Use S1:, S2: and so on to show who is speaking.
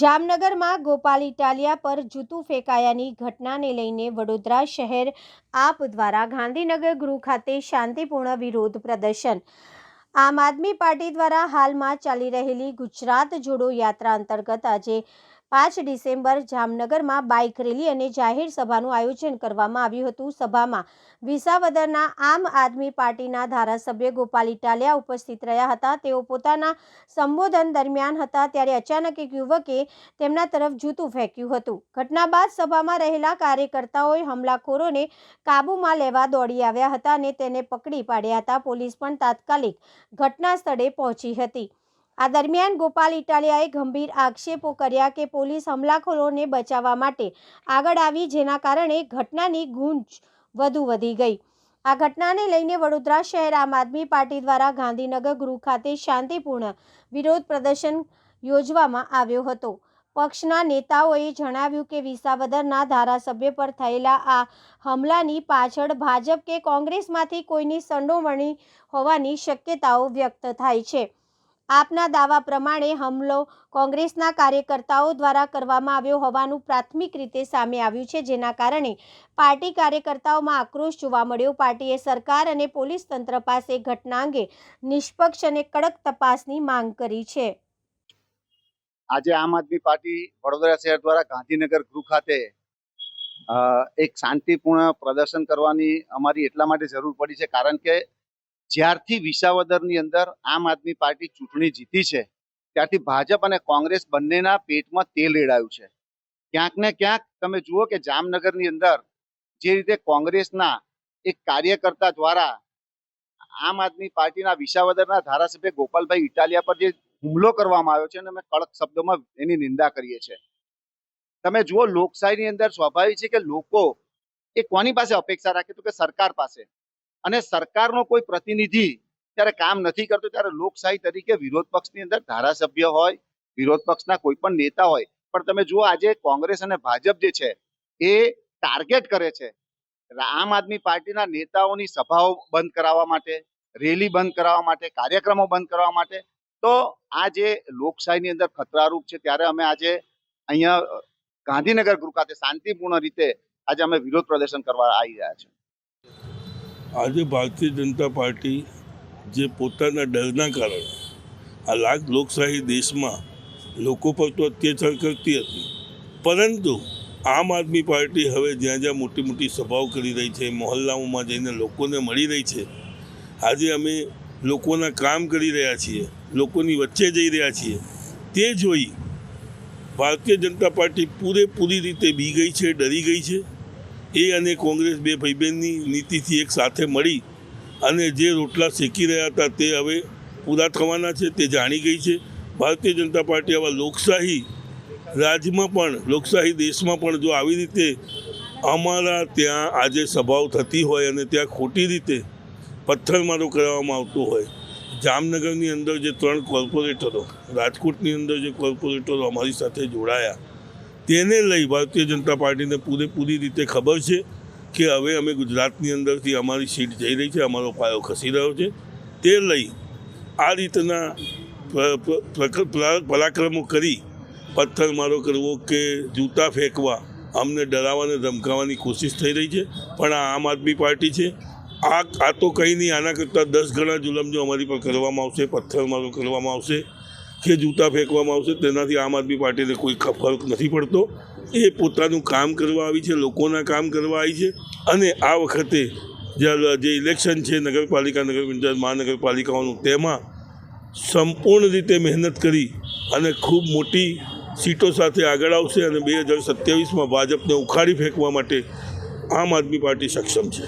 S1: જામનગરમાં ગોપાલ ઇટાલિયા પર જૂતું ફેંકાયાની ઘટનાને લઈને વડોદરા શહેર આપ દ્વારા ગાંધીનગર ગૃહ ખાતે શાંતિપૂર્ણ વિરોધ પ્રદર્શન. આમ આદમી પાર્ટી દ્વારા હાલમાં ચાલી રહેલી ગુજરાત જોડો યાત્રા અંતર્ગત આજે પાંચ ડિસેમ્બર જામનગરમાં બાઇક રેલી અને જાહેર સભાનું આયોજન કરવામાં આવ્યું હતું. સભામાં વિસાવદરના આમ આદમી પાર્ટીના ધારાસભ્ય ગોપાલ ઇટાલિયા ઉપસ્થિત રહ્યા હતા. તેઓ પોતાના સંબોધન દરમિયાન હતા ત્યારે અચાનક એક યુવકે તેમના તરફ જૂતું ફેંક્યું હતું. ઘટના બાદ સભામાં રહેલા કાર્યકર્તાઓએ હુમલાખોરોને કાબૂમાં લેવા દોડી આવ્યા હતા અને તેને પકડી પાડ્યા હતા. પોલીસ પણ તાત્કાલિક ઘટના સ્થળે પહોંચી હતી. આ દરમિયાન ગોપાલ ઇટાલિયાએ ગંભીર આક્ષેપો કર્યા કે પોલીસ હુમલાખોરોને બચાવવા માટે આગળ આવી, જેના કારણે ઘટનાની ગુંજ વધુ વધી ગઈ. આ ઘટનાને લઈને વડોદરા શહેર આમ આદમી પાર્ટી દ્વારા ગાંધીનગર ગૃહ ખાતે શાંતિપૂર્ણ વિરોધ પ્રદર્શન યોજવામાં આવ્યો હતો. પક્ષના નેતાઓએ જણાવ્યું કે વિસાવદરના ધારાસભ્ય પર થયેલા આ હમલાની પાછળ ભાજપ કે કોંગ્રેસમાંથી કોઈની સંડોવણી હોવાની શક્યતાઓ વ્યક્ત થાય છે. આપના દાવા પ્રમાણે હમલો કોંગ્રેસના કાર્યકર્તાઓ દ્વારા કરવામાં આવ્યો હોવાનું પ્રાથમિક રીતે સામે આવ્યું છે. જેના કારણે પાર્ટી કાર્યકર્તાઓમાં આક્રોશ જોવા મળ્યો. પાર્ટીએ સરકાર અને પોલીસ તંત્ર પાસે ઘટના અંગે નિષ્પક્ષ અને કડક તપાસની માંગ કરી છે.
S2: આજે આમ આદમી પાર્ટી વડોદરા શહેર દ્વારા ગાંધીનગર ગૃહ ખાતે એક શાંતિપૂર્ણ પ્રદર્શન કરવાની અમારી એટલા માટે જરૂર પડી છે. કારણ કે જ્યારથી વિસાવદરની અંદર આમ આદમી પાર્ટી ચૂંટણી જીતી છે, ત્યારથી ભાજપ અને કોંગ્રેસ બંનેના પેટમાં તેલ રેડાયું છે. ક્યાંક ને ક્યાંક તમે જુઓ કે જામનગરની અંદર જે રીતે કોંગ્રેસના એક કાર્યકર્તા દ્વારા આમ આદમી પાર્ટીના વિસાવદરના ધારાસભ્ય ગોપાલભાઈ ઇટાલિયા પર જે હુમલો કરવામાં આવ્યો છે અને અમે કડક શબ્દોમાં એની નિંદા કરીએ છીએ. તમે જુઓ લોકશાહીની અંદર સ્વાભાવિક છે કે લોકો એ કોની પાસે અપેક્ષા રાખે તો કે સરકાર પાસે? અને સરકારનો કોઈ પ્રતિનિધિ ત્યારે કામ નથી કરતો, ત્યારે લોકશાહી તરીકે વિરોધ પક્ષની અંદર ધારાસભ્ય હોય, વિરોધ પક્ષના કોઈ પણ નેતા હોય. પણ તમે જુઓ આજે કોંગ્રેસ અને ભાજપ જે છે, એ ટાર્ગેટ કરે છે આમ આદમી પાર્ટીના નેતાઓની સભાઓ બંધ કરાવવા માટે, રેલી બંધ કરાવવા માટે, કાર્યક્રમો બંધ કરવા માટે. તો આ જે લોકશાહીની અંદર ખતરારૂપ છે, ત્યારે અમે આજે અહીંયા ગાંધીનગર ગૃહ ખાતે શાંતિપૂર્ણ રીતે આજે અમે વિરોધ પ્રદર્શન કરવા આવી રહ્યા છે
S3: આજે ભારતીય જનતા પાર્ટી જે પોતાના ડરના કારણે આ લાખ લોકશાહી દેશમાં લોકો પર તો અત્યાચાર કરતી હતી. પરંતુ આમ આદમી પાર્ટી હવે જ્યાં જ્યાં મોટી મોટી સભાઓ કરી રહી છે, મહોલ્લાઓમાં જઈને લોકોને મળી રહી છે. આજે અમે લોકોના કામ કરી રહ્યા છીએ, લોકોની વચ્ચે જઈ રહ્યા છીએ. તે જોઈ ભારતીય જનતા પાર્ટી પૂરેપૂરી રીતે બી ગઈ છે, ડરી ગઈ છે. એ અને કોંગ્રેસ બે ભાઈબંધની નીતિથી એક સાથે મળી અને જે રોટલા શેકી રહ્યા હતા તે હવે પૂરા થવાના છે, તે જાણી ગઈ છે. ભારતીય જનતા પાર્ટી આવા લોકશાહી રાજ્યમાં પણ, લોકશાહી દેશમાં પણ જો આવી રીતે અમારા ત્યાં આજે સભાઓ થતી હોય અને ત્યાં ખોટી રીતે પથ્થરમારો કરવામાં આવતો હોય, જામનગરની અંદર જે ત્રણ કોર્પોરેટરો, રાજકોટની અંદર જે કોર્પોરેટરો અમારી સાથે જોડાયા તેને લઈ ભારતીય જનતા પાર્ટીને પૂરેપૂરી રીતે ખબર છે કે હવે અમે ગુજરાતની અંદરથી અમારી સીટ જઈ રહી છે, અમારો પાયો ખસી રહ્યો છે. તે લઈ આ રીતના પ્ર- પ્ર- પ્ર- પ્ર- પરાક્રમો કરી પથ્થરમારો કરવો કે જૂતા ફેંકવા અમને ડરાવવાને, ધમકાવવાની કોશિશ થઈ રહી છે. પણ આ આમ આદમી પાર્ટી છે. આ આ તો કંઈ નહીં, આના કરતાં દસ ગણા જુલમ જો અમારી પર કરવામાં આવશે પથ્થરમારો કરવામાં આવશે. કે જૂતા ફેંકવામાં આવશે તેનાથી આમ આદમી પાર્ટીને કોઈ ફરક નથી પડતો. એ પોતાનું કામ કરવા આવી છે, લોકોના કામ કરવા આવી છે અને આ વખતે જ્યારે જે ઇલેક્શન છે નગરપાલિકા, નગર પંચાયત, મહાનગરપાલિકાઓનું, તેમાં સંપૂર્ણ રીતે મહેનત કરી અને ખૂબ મોટી સીટો સાથે આગળ આવશે અને બે હજાર સત્યાવીસમાં ભાજપને ઉખાડી ફેંકવા માટે આમ આદમી પાર્ટી સક્ષમ છે.